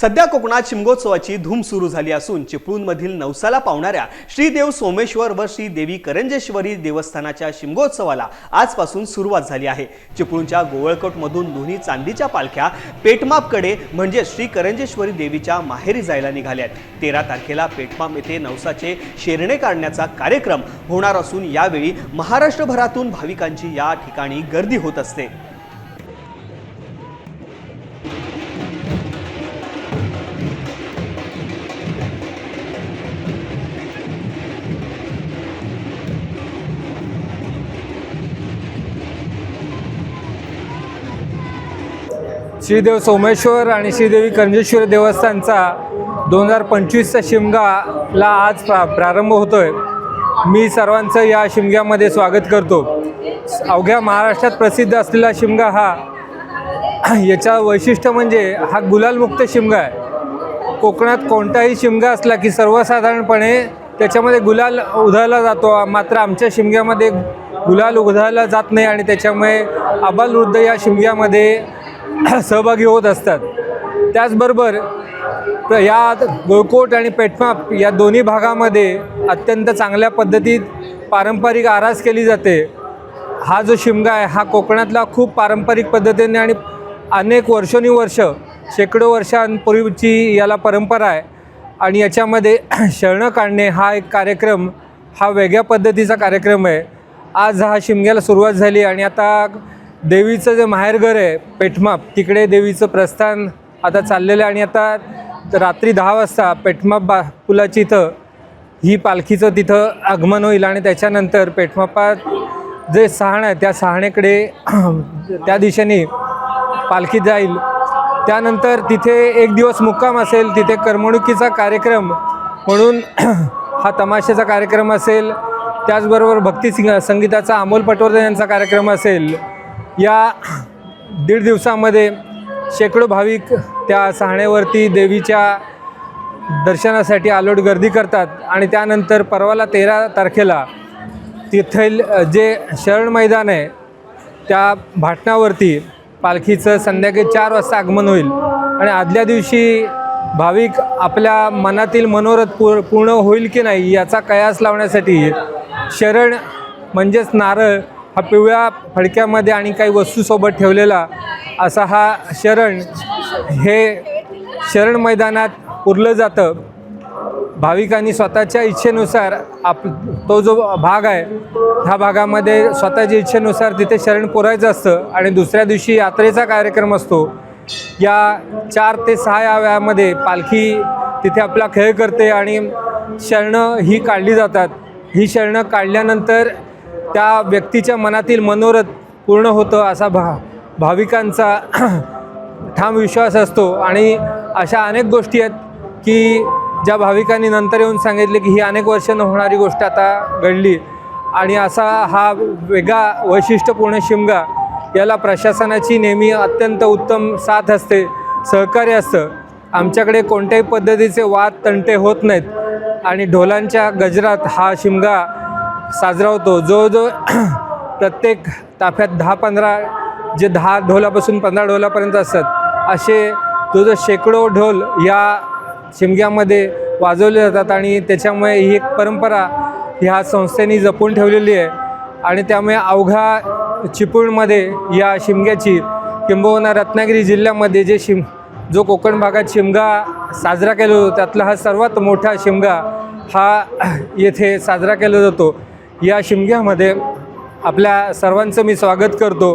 सध्या कोकणात शिमगोत्सवाची धूम सुरू झाली असून चिपळूणमधील नवसाला पावणाऱ्या श्रीदेव सोमेश्वर व श्री देवी करंजेश्वरी देवस्थानाच्या शिमगोत्सवाला आजपासून सुरुवात झाली आहे. चिपळूणच्या गोवळकोटमधून दोन्ही चांदीच्या पालख्या पेटमापकडे म्हणजे श्री करंजेश्वरी देवीच्या माहेरी जायला निघाल्यात. तेरा तारखेला पेटमाप येथे नवसाचे शेरणे काढण्याचा कार्यक्रम होणार असून यावेळी महाराष्ट्रभरातून भाविकांची या ठिकाणी गर्दी होत असते. श्रीदेव सोमेश्वर आणि श्रीदेवी करंजेश्वर देवस्थानचा दोन हजार पंचवीसचा शिमगाला आज प्रा प्रारंभ होतोय. मी सर्वांचं या शिमग्यामध्ये स्वागत करतो. अवघ्या महाराष्ट्रात प्रसिद्ध असलेला शिमगा हा याचा वैशिष्ट्य म्हणजे हा गुलालमुक्त शिमगा आहे. कोकणात कोणताही शिमगा असला की सर्वसाधारणपणे त्याच्यामध्ये गुलाल उधळला जातो. मात्र आमच्या शिमग्यामध्ये गुलाल उधळला जात नाही आणि त्याच्यामुळे अबालवृद्ध या शिमग्यामध्ये सहभागी होत असतात. त्याचबरोबर या गोळकोट आणि पेठमाप या दोन्ही भागामध्ये अत्यंत चांगल्या पद्धतीत पारंपरिक आरास केली जाते. हा जो शिमगा आहे हा कोकणातला खूप पारंपरिक पद्धतीने आणि अनेक वर्षोनुवर्ष शेकडो वर्षांपूर्वीची याला परंपरा आहे. आणि याच्यामध्ये शरणं काढणे हा एक कार्यक्रम हा वेगळ्या पद्धतीचा कार्यक्रम आहे. आज हा शिमग्याला सुरुवात झाली आणि आता देवीचं जे माहेरघर आहे पेठमाप तिकडे देवीचं प्रस्थान आता चाललेलं आहे आणि आता रात्री दहा वाजता पेठमाप बा पुलाची इथं ही पालखीचं तिथं आगमन होईल आणि त्याच्यानंतर पेठमापात जे सहाण आहे त्या सहाणेकडे त्या दिशेने पालखी जाईल. त्यानंतर तिथे एक दिवस मुक्काम असेल तिथे करमणुकीचा कार्यक्रम म्हणून हा तमाशाचा कार्यक्रम असेल. त्याचबरोबर भक्ती सिंग संगीताचा अमोल पटवर्धन यांचा कार्यक्रम असेल. या दीड दिवसामध्ये शेकडो भाविक त्या सहाण्यावरती देवीच्या दर्शनासाठी आलोट गर्दी करतात आणि त्यानंतर परवाला तेरा तारखेला तिथेल जे शरण मैदान आहे त्या भाटणावरती पालखीचं संध्याकाळी चार वाजता आगमन होईल. आणि आदल्या दिवशी भाविक आपल्या मनातील मनोरथ पूर पूर्ण होईल की नाही याचा कयास लावण्यासाठी शरण म्हणजेच नारळ हा पिवळ्या फडक्यामध्ये आणि काही वस्तूसोबत ठेवलेला असा हा शरण हे शरण मैदानात पुरलं जातं. भाविकांनी स्वतःच्या इच्छेनुसार आप तो जो भाग आहे ह्या भागामध्ये स्वतःच्या इच्छेनुसार तिथे शरण पुरायचं असतं आणि दुसऱ्या दिवशी यात्रेचा कार्यक्रम असतो. या चार ते सहा या वेळामध्ये पालखी तिथे आपला खेळ करते आणि शरणं ही काढली जातात. ही शरणं काढल्यानंतर त्या व्यक्तीच्या मनातील मनोरथ पूर्ण होतं असा भा भाविकांचा ठाम विश्वास असतो. आणि अशा अनेक गोष्टी आहेत की ज्या भाविकांनी नंतर येऊन सांगितले की ही अनेक वर्षानं होणारी गोष्ट आता घडली. आणि असा हा वेगळा वैशिष्ट्यपूर्ण शिमगा याला प्रशासनाची नेहमी अत्यंत उत्तम साथ असते सहकार्य असतं. आमच्याकडे कोणत्याही पद्धतीचे वाद तंटे होत नाहीत. आणि ढोलांच्या गजरात हा शिमगा साजरा होतो. जो जो प्रत्येक ताफ्यात दहा पंधरा जे दहा ढोलापासून पंधरा ढोलापर्यंत असतात असे जो जो शेकडो ढोल या शिमग्यामध्ये वाजवले जातात आणि त्याच्यामुळे ही एक परंपरा ह्या संस्थेने जपून ठेवलेली आहे. आणि त्यामुळे अवघा चिपळूणमध्ये या शिमग्याची किंबहुना रत्नागिरी जिल्ह्यामध्ये जे शिम जो कोकण भागात शिमगा साजरा केला जातो त्यातला हा सर्वात मोठा शिमगा हा येथे साजरा केला जातो. या शिमग्यामध्ये आपल्या सर्वांचं मी स्वागत करतो.